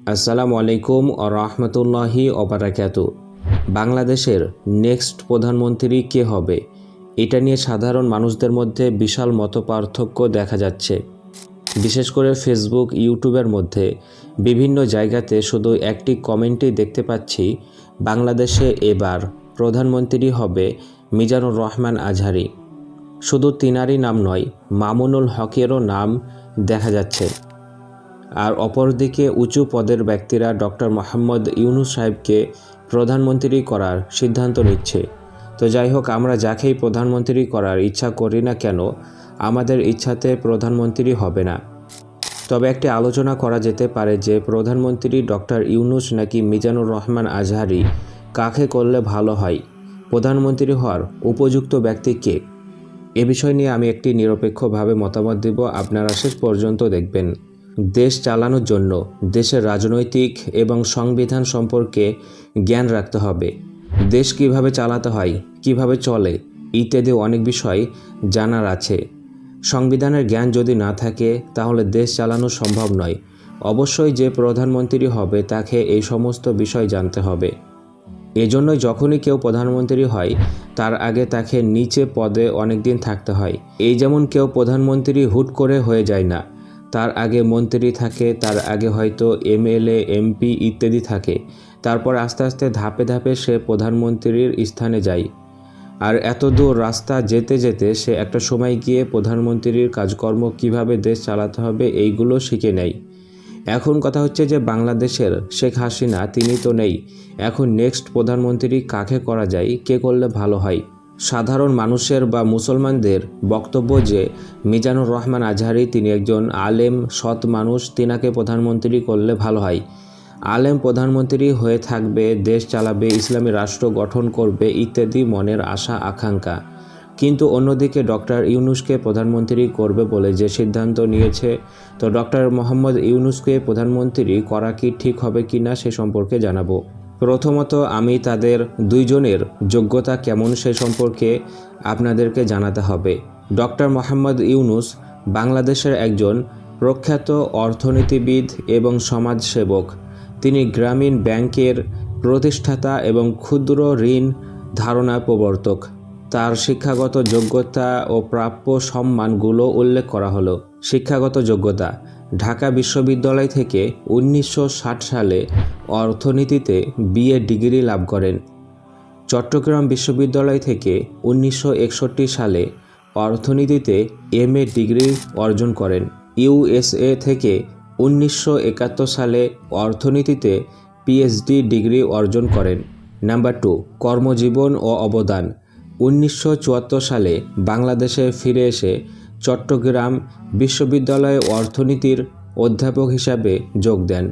আসসালামু আলাইকুম ও রহমতুল্লাহি অবরাকাত বাংলাদেশের নেক্সট প্রধানমন্ত্রী কে হবে? এটা নিয়ে সাধারণ মানুষদের মধ্যে বিশাল মতপার্থক্য দেখা যাচ্ছে। বিশেষ করে ফেসবুক, ইউটিউবের মধ্যে। বিভিন্ন জায়গাতে শুধু একটি কমেন্টেই দেখতে পাচ্ছি, বাংলাদেশে এবার প্রধানমন্ত্রী হবে মিজানুর রহমান আজহারি। শুধু তিনারই নাম নয়, মামুনুল হকেরও নাম দেখা যাচ্ছে। আর অপরদিকে উঁচু পদের ব্যক্তিরা ডক্টর মোহাম্মদ ইউনুস সাহেবকে প্রধানমন্ত্রী করার সিদ্ধান্ত নিচ্ছে। তো যাই হোক, আমরা যাকেই প্রধানমন্ত্রী করার ইচ্ছা করি না কেন, আমাদের ইচ্ছাতে প্রধানমন্ত্রী হবে না। তবে একটি আলোচনা করা যেতে পারে যে প্রধানমন্ত্রী ডক্টর ইউনুস নাকি মিজানুর রহমান আজহারি কাকে করলে ভালো হয়, প্রধানমন্ত্রী হওয়ার উপযুক্ত ব্যক্তি কে? এ বিষয় নিয়ে আমি একটি নিরপেক্ষভাবে মতামত দেব, আপনারা শেষ পর্যন্ত দেখবেন। দেশ চালানোর জন্য দেশের রাজনৈতিক এবং সংবিধান সম্পর্কে জ্ঞান রাখতে হবে। দেশ কীভাবে চালাতে হয়, কীভাবে চলে, ইত্যাদি অনেক বিষয় জানার আছে। সংবিধানের জ্ঞান যদি না থাকে, তাহলে দেশ চালানো সম্ভব নয়। অবশ্যই যে প্রধানমন্ত্রী হবে, তাকে এই সমস্ত বিষয় জানতে হবে। এজন্যই যখনই কেউ প্রধানমন্ত্রী হয়, তার আগে তাকে নিচে পদে অনেক দিন থাকতে হয়। এই যেমন কেউ প্রধানমন্ত্রী হুট করে হয়ে যায় না। তার আগে মন্ত্রী থাকে, তার আগে হয়তো এমএলএ এমপি ইত্যাদি থাকে। তারপর আস্তে আস্তে ধাপে ধাপে সে প্রধানমন্ত্রীর স্থানে যায়। আর এত দূর রাস্তা যেতে যেতে সে একটা সময় গিয়ে প্রধানমন্ত্রীর কাজকর্ম কীভাবে দেশ চালাতে হবে এইগুলো শিখে নেয়। এখন কথা হচ্ছে যে বাংলাদেশের শেখ হাসিনা, তিনি তো নেই। এখন নেক্সট প্রধানমন্ত্রী কাকে করা যায়, কে করলে ভালো হয়? সাধারণ মানুষের বা মুসলমানদের বক্তব্য যে মিজানুর রহমান আজহারি তিনি একজন আলেম, সৎ মানুষ, তিনাকে প্রধানমন্ত্রী করলে ভালো হয়। আলেম প্রধানমন্ত্রী হয়ে থাকবে, দেশ চালাবে, ইসলামী রাষ্ট্র গঠন করবে ইত্যাদি মনের আশা, আকাঙ্ক্ষা। কিন্তু অন্যদিকে ডক্টর ইউনুসকে প্রধানমন্ত্রী করবে বলে যে সিদ্ধান্ত নিয়েছে, তো ডক্টর মোহাম্মদ ইউনুসকে প্রধানমন্ত্রী করা কি ঠিক হবে কি না সে সম্পর্কে জানাব। প্রথমত আমি তাদের দুইজনের যোগ্যতা কেমন সে সম্পর্কে আপনাদেরকে জানাতে হবে। ডক্টর মোহাম্মদ ইউনুস বাংলাদেশের একজন প্রখ্যাত অর্থনীতিবিদ এবং সমাজসেবক। তিনি গ্রামীণ ব্যাংকের প্রতিষ্ঠাতা এবং ক্ষুদ্র ঋণ ধারণা প্রবর্তক। তার শিক্ষাগত যোগ্যতা ও প্রাপ্য সম্মানগুলো উল্লেখ করা হলো। শিক্ষাগত যোগ্যতা ঢাকা বিশ্ববিদ্যালয় থেকে উনিশশো ষাট সালে অর্থনীতিতে বিএ ডিগ্রি লাভ করেন। চট্টগ্রাম বিশ্ববিদ্যালয় থেকে উনিশশো একষট্টি সালে অর্থনীতিতে এমএ ডিগ্রি অর্জন করেন। ইউএসএ থেকে উনিশশো একাত্তর সালে অর্থনীতিতে পিএইচডি ডিগ্রি অর্জন করেন। নাম্বার টু, কর্মজীবন ও অবদান। উনিশশো চুয়াত্তর সালে বাংলাদেশে ফিরে এসে চট্টগ্রাম বিশ্ববিদ্যালয়ে অর্থনীতির অধ্যাপক হিসাবে যোগ দেন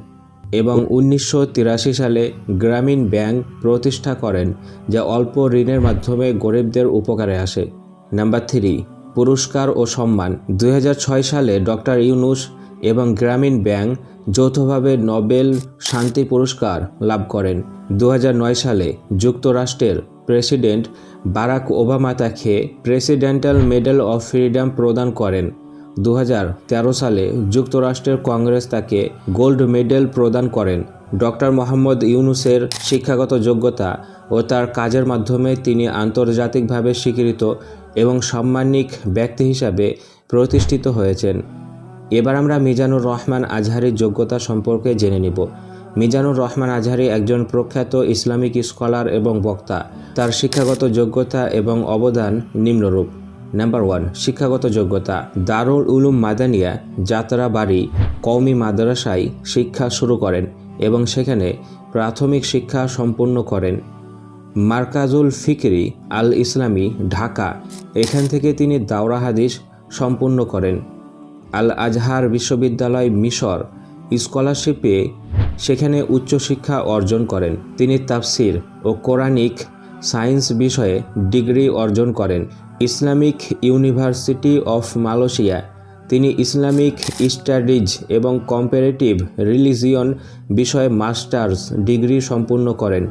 এবং উনিশশো তিরাশি সালে গ্রামীণ ব্যাংক প্রতিষ্ঠা করেন, যা অল্প ঋণের মাধ্যমে গরিবদের উপকারে আসে। নাম্বার থ্রি, পুরস্কার ও সম্মান। দু হাজার ছয় সালে ডক্টর ইউনুস এবং গ্রামীণ ব্যাংক যৌথভাবে নোবেল শান্তি পুরস্কার লাভ করেন। দু হাজার নয় সালে যুক্তরাষ্ট্রের প্রেসিডেন্ট বারাক ওবামা তাকে প্রেসিডেন্টাল মেডেল অফ ফ্রিডম প্রদান করেন। দু হাজার তেরো সালে যুক্তরাষ্ট্রের কংগ্রেস তাকে গোল্ড মেডেল প্রদান করেন। ডক্টর মোহাম্মদ ইউনুসের শিক্ষাগত যোগ্যতা ও তার কাজের মাধ্যমে তিনি আন্তর্জাতিকভাবে স্বীকৃত এবং সম্মানিক ব্যক্তি হিসাবে প্রতিষ্ঠিত হয়েছেন। এবার আমরা মিজানুর রহমান আজহারির যোগ্যতা সম্পর্কে জেনে নিব। মিজানুর রহমান আজহারি একজন প্রখ্যাত ইসলামিক স্কলার এবং বক্তা। তার শিক্ষাগত যোগ্যতা এবং অবদান নিম্নরূপ। নাম্বার ওয়ান, শিক্ষাগত যোগ্যতা। দারুল উলুম মাদানিয়া যাত্রা বাড়ি কওমি মাদ্রাসায় শিক্ষা শুরু করেন এবং সেখানে প্রাথমিক শিক্ষা সম্পূর্ণ করেন। মার্কাজুল ফিকরি আল ইসলামী, ঢাকা। এখান থেকে তিনি দাওরা হাদিস সম্পূর্ণ করেন। আল আজহার বিশ্ববিদ্যালয় মিশর। স্কলারশিপে সেখানে উচ্চশিক্ষা অর্জন করেন। তিনি তাফসির ও কোরআনিক সায়েন্স বিষয়ে ডিগ্রি অর্জন করেন। Islamic university of Malaysia. তিনি ইসলামিক স্টাডিজ এবং কম্পারেটিভ রিলিজিয়ন বিষয়ে মাস্টার্স ডিগ্রি সম্পূর্ণ করেন।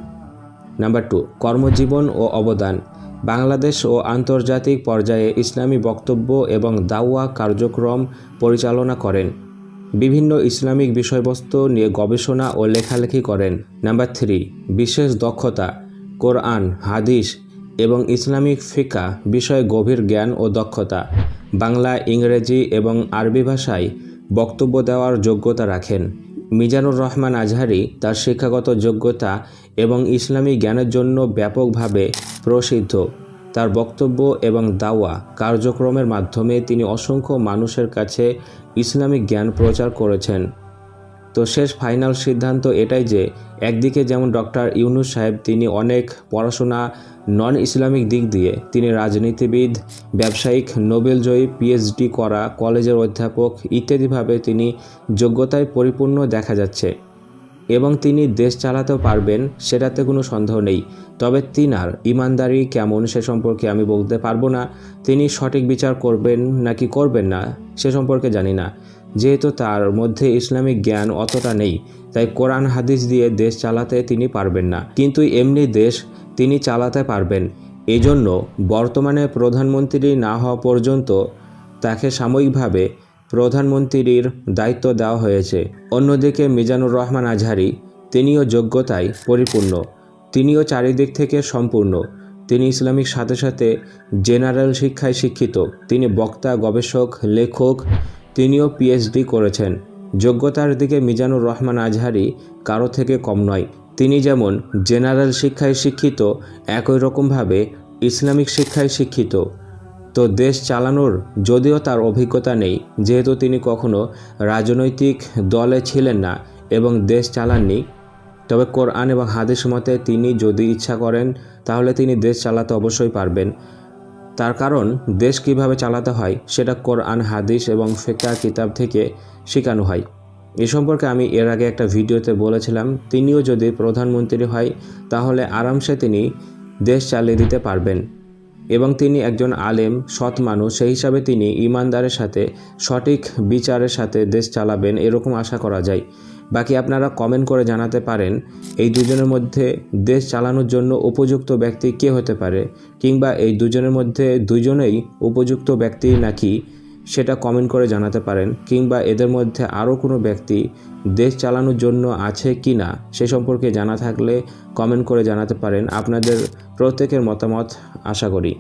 নাম্বার টু, কর্মজীবন ও অবদান। বাংলাদেশ ও আন্তর্জাতিক পর্যায়ে ইসলামী বক্তব্য এবং দাওয়া কার্যক্রম পরিচালনা করেন। বিভিন্ন ইসলামিক বিষয়বস্তু নিয়ে গবেষণা ও লেখালেখি করেন। নাম্বার থ্রি, বিশেষ দক্ষতা, কোরআন, হাদিস এবং ইসলামিক ফিকা বিষয়ে গভীর জ্ঞান ও দক্ষতা। বাংলা, ইংরেজি এবং আরবি ভাষায় বক্তব্য দেওয়ার যোগ্যতা রাখেন। মিজানুর রহমান আজহারি তার শিক্ষাগত যোগ্যতা এবং ইসলামী জ্ঞানের জন্য ব্যাপকভাবে প্রসিদ্ধ। তার বক্তব্য এবং দাওয়া কার্যক্রমের মাধ্যমে তিনি অসংখ্য মানুষের কাছে ইসলামিক জ্ঞান প্রচার করেছেন। তো শেষ ফাইনাল সিদ্ধান্ত এটাই যে, একদিকে যেমন ডক্টর ইউনুস সাহেব তিনি অনেক পড়াশোনা নন ইসলামিক দিক দিয়ে তিনি রাজনীতিবিদ, ব্যবসায়িক, নোবেলজয়ী পিএইচডি করা, কলেজের অধ্যাপক ইত্যাদিভাবে তিনি যোগ্যতায় পরিপূর্ণ দেখা যাচ্ছে। এবং তিনি দেশ চালাতেও পারবেন, সেটাতে কোনো সন্দেহ নেই। তবে তিনার ইমানদারি কেমন সে সম্পর্কে আমি বলতে পারব না। তিনি সঠিক বিচার করবেন নাকি করবেন না, সে সম্পর্কে জানি না। যেহেতু তার মধ্যে ইসলামিক জ্ঞান অতটা নেই, তাই কোরআন হাদিস দিয়ে দেশ চালাতে তিনি পারবেন না। কিন্তু এমনি দেশ তিনি চালাতে পারবেন। এজন্য বর্তমানে প্রধানমন্ত্রী না হওয়া পর্যন্ত তাকে সাময়িকভাবে প্রধানমন্ত্রীর দায়িত্ব দেওয়া হয়েছে। অন্যদিকে মিজানুর রহমান আজহারি, তিনিও যোগ্যতায় পরিপূর্ণ। তিনিও চারিদিক থেকে সম্পূর্ণ। তিনি ইসলামিক সাথে সাথে জেনারেল শিক্ষায় শিক্ষিত। তিনি বক্তা, গবেষক, লেখক। তিনিও পিএইচডি করেছেন। যোগ্যতার দিকে মিজানুর রহমান আজহারি কারও থেকে কম নয়। তিনি যেমন জেনারেল শিক্ষায় শিক্ষিত, একই রকমভাবে ইসলামিক শিক্ষায় শিক্ষিত। তো দেশ চালানোর যদিও তার অভিজ্ঞতা নেই, যেহেতু তিনি কখনো রাজনৈতিক দলে ছিলেন না এবং দেশ চালাননি। তবে কোরআন এবং হাদিস মতে তিনি যদি ইচ্ছা করেন, তাহলে তিনি দেশ চালাতে অবশ্যই পারবেন। তার কারণ, দেশ কীভাবে চালাতে হয়, সেটা কোরআন, হাদিস এবং ফেকা কিতাব থেকে শেখানো হয়। এ সম্পর্কে আমি এর আগে একটা ভিডিওতে বলেছিলাম, তিনিও যদি প্রধানমন্ত্রী হয়, তাহলে আরামসে তিনি দেশ চালিয়ে দিতে পারবেন। এবং তিনি একজন আলেম, সৎ মানুষ। সেই হিসাবে তিনি ইমানদারের সাথে, সঠিক বিচারের সাথে দেশ চালাবেন এরকম আশা করা যায়। বাকি আপনারা কমেন্ট করে জানাতে পারেন, এই দুজনের মধ্যে দেশ চালানোর জন্য উপযুক্ত ব্যক্তি কে হতে পারে? কিংবা এই দুজনের মধ্যে দুজনেই উপযুক্ত ব্যক্তি নাকি? সেটা কমেন্ট করে জানাতে পারেন, কিংবা এদের মধ্যে আরও কোনো ব্যক্তি দেশ চালানোর জন্য আছে কি না, সে সম্পর্কে জানা থাকলে কমেন্ট করে জানাতে পারেন। আপনাদের প্রত্যেকের মতামত আশা করি।